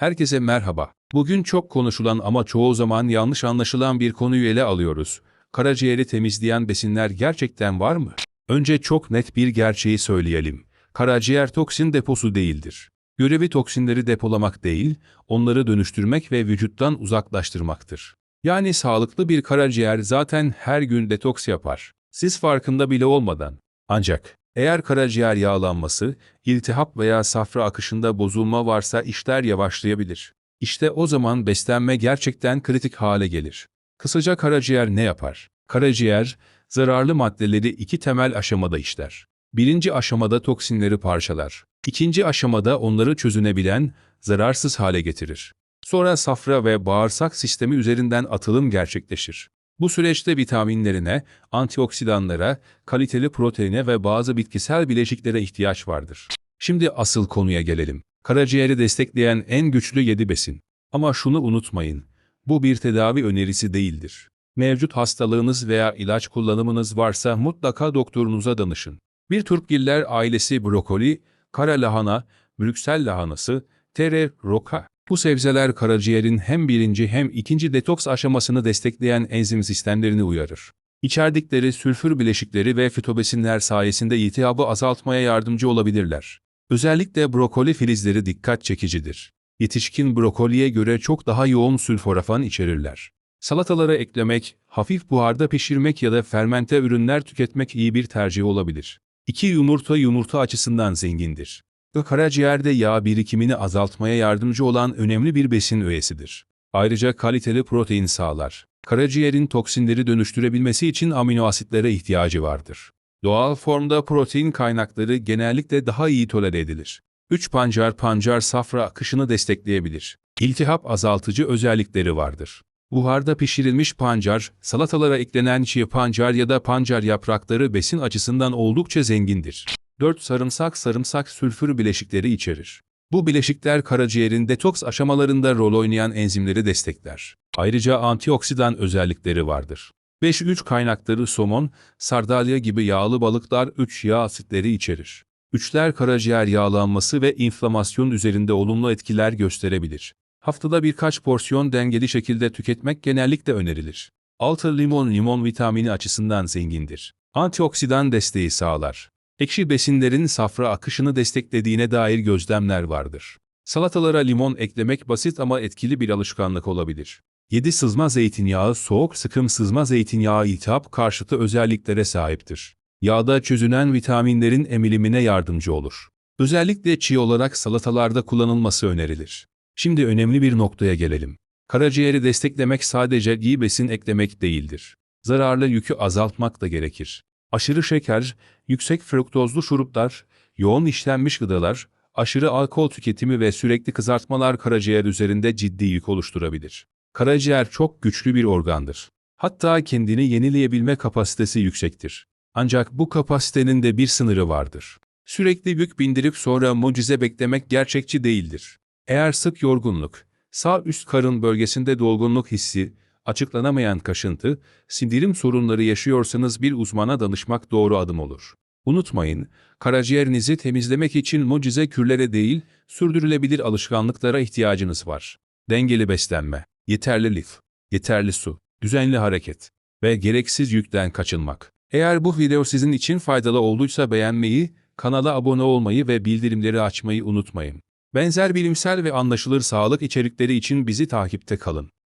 Herkese merhaba. Bugün çok konuşulan ama çoğu zaman yanlış anlaşılan bir konuyu ele alıyoruz. Karaciğeri temizleyen besinler gerçekten var mı? Önce çok net bir gerçeği söyleyelim. Karaciğer toksin deposu değildir. Görevi toksinleri depolamak değil, onları dönüştürmek ve vücuttan uzaklaştırmaktır. Yani sağlıklı bir karaciğer zaten her gün detoks yapar. Siz farkında bile olmadan. Ancak eğer karaciğer yağlanması, iltihap veya safra akışında bozulma varsa işler yavaşlayabilir. İşte o zaman beslenme gerçekten kritik hale gelir. Kısaca karaciğer ne yapar? Karaciğer, zararlı maddeleri iki temel aşamada işler. Birinci aşamada toksinleri parçalar. İkinci aşamada onları çözünebilen, zararsız hale getirir. Sonra safra ve bağırsak sistemi üzerinden atılım gerçekleşir. Bu süreçte vitaminlerine, antioksidanlara, kaliteli proteine ve bazı bitkisel bileşiklere ihtiyaç vardır. Şimdi asıl konuya gelelim. Karaciğeri destekleyen en güçlü 7 besin. Ama şunu unutmayın, bu bir tedavi önerisi değildir. Mevcut hastalığınız veya ilaç kullanımınız varsa mutlaka doktorunuza danışın. Bir Turpgiller ailesi brokoli, kara lahana, Brüksel lahanası, tere, roka. Bu sebzeler karaciğerin hem birinci hem ikinci detoks aşamasını destekleyen enzim sistemlerini uyarır. İçerdikleri sülfür bileşikleri ve fitobesinler sayesinde iltihabı azaltmaya yardımcı olabilirler. Özellikle brokoli filizleri dikkat çekicidir. Yetişkin brokoliye göre çok daha yoğun sülforafan içerirler. Salatalara eklemek, hafif buharda pişirmek ya da fermente ürünler tüketmek iyi bir tercih olabilir. İki yumurta yumurta açısından zengindir. Karaciğerde yağ birikimini azaltmaya yardımcı olan önemli bir besin öğesidir. Ayrıca kaliteli protein sağlar. Karaciğerin toksinleri dönüştürebilmesi için amino asitlere ihtiyacı vardır. Doğal formda protein kaynakları genellikle daha iyi tolere edilir. 3 pancar pancar safra akışını destekleyebilir. İltihap azaltıcı özellikleri vardır. Buharda pişirilmiş pancar, salatalara eklenen çiğ pancar ya da pancar yaprakları besin açısından oldukça zengindir. 4 sarımsak sarımsak sülfür bileşikleri içerir. Bu bileşikler karaciğerin detoks aşamalarında rol oynayan enzimleri destekler. Ayrıca antioksidan özellikleri vardır. 5-3 kaynakları somon, sardalya gibi yağlı balıklar 3 yağ asitleri içerir. Üçler karaciğer yağlanması ve inflamasyon üzerinde olumlu etkiler gösterebilir. Haftada birkaç porsiyon dengeli şekilde tüketmek genellikle önerilir. 6 limon limon vitamini açısından zengindir. Antioksidan desteği sağlar. Ekşi besinlerin safra akışını desteklediğine dair gözlemler vardır. Salatalara limon eklemek basit ama etkili bir alışkanlık olabilir. 7 sızma zeytinyağı soğuk sıkım sızma zeytinyağı iltihap karşıtı özelliklere sahiptir. Yağda çözünen vitaminlerin emilimine yardımcı olur. Özellikle çiğ olarak salatalarda kullanılması önerilir. Şimdi önemli bir noktaya gelelim. Karaciğeri desteklemek sadece iyi besin eklemek değildir. Zararlı yükü azaltmak da gerekir. Aşırı şeker, yüksek fruktozlu şuruplar, yoğun işlenmiş gıdalar, aşırı alkol tüketimi ve sürekli kızartmalar karaciğer üzerinde ciddi yük oluşturabilir. Karaciğer çok güçlü bir organdır. Hatta kendini yenileyebilme kapasitesi yüksektir. Ancak bu kapasitenin de bir sınırı vardır. Sürekli yük bindirip sonra mucize beklemek gerçekçi değildir. Eğer sık yorgunluk, sağ üst karın bölgesinde dolgunluk hissi, açıklanamayan kaşıntı, sindirim sorunları yaşıyorsanız bir uzmana danışmak doğru adım olur. Unutmayın, karaciğerinizi temizlemek için mucize kürlere değil, sürdürülebilir alışkanlıklara ihtiyacınız var. Dengeli beslenme, yeterli lif, yeterli su, düzenli hareket ve gereksiz yükten kaçınmak. Eğer bu video sizin için faydalı olduysa beğenmeyi, kanala abone olmayı ve bildirimleri açmayı unutmayın. Benzer bilimsel ve anlaşılır sağlık içerikleri için bizi takipte kalın.